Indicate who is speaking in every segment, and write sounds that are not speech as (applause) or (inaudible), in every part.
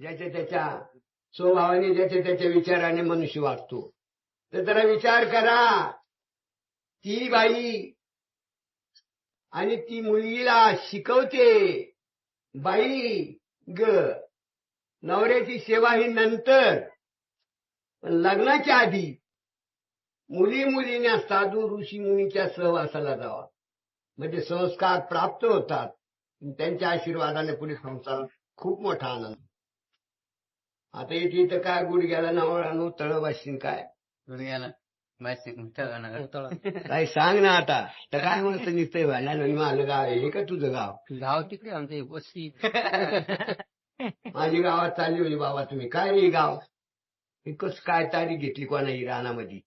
Speaker 1: ज्याच्या त्याच्या स्वभावाने ज्याच्या त्याच्या विचाराने मनुष्य वागतो. तर जरा विचार करा. ती बाई आणि ती मुलगीला शिकवते. बाई ग नवऱ्याची सेवा ही नंतर पण लग्नाच्या आधी मुली मुलीने साधू ऋषी मुनीच्या सहवासाला जावा. म्हणजे संस्कार प्राप्त होतात. त्यांच्या आशीर्वादाने पुढे संसार खूप मोठा आनंद. आता इथे इथं काय गुडघ्याला नवळानो तळ वाशीन काय?
Speaker 2: दुनियाला माहिती
Speaker 1: काय सांग ना आता. तर काय म्हणतं निघतंय व्हायला माझं गाव आहे हे का तुझं गाव?
Speaker 2: गाव तिकडे आमचे वस्ती. (laughs)
Speaker 1: माझी गावात चालली होती बाबा तुम्ही. काय रे गाव? हे कस काय तारीख घेतली कोणाही रानामध्ये?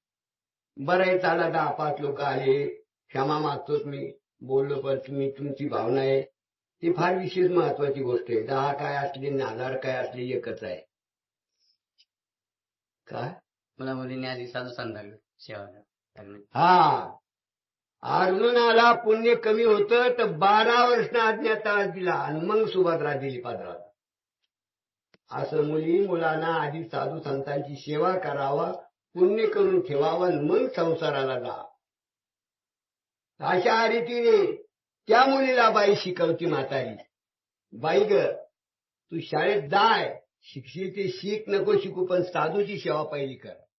Speaker 1: बरं आहे चाला दहा पाच लोक आले. क्षमा मागतोच मी. बोललो पण तुम्ही तुमची भावना आहे. ती फार विशेष महत्वाची गोष्ट आहे. दहा काय असले हजार काय असले एकच आहे. काय?
Speaker 2: मला मुलीने आधी साधू सेवा.
Speaker 1: हा. अर्जुनाला पुण्य कमी होतं तर बारा वर्ष अज्ञातावास दिला आणि मग सुभद्रा दिली पादराला असं मुली मुलांना आधी साधू संतांची सेवा करावा पुण्य करून ठेवावं आणि मग संसाराला जा. अशा रीतीने त्या मुलीला बाई शिकवती म्हातारी. बाई ग तू शाळेत जाय. शिकशील ते नको शिकू पण साधूची सेवा पहिली करा.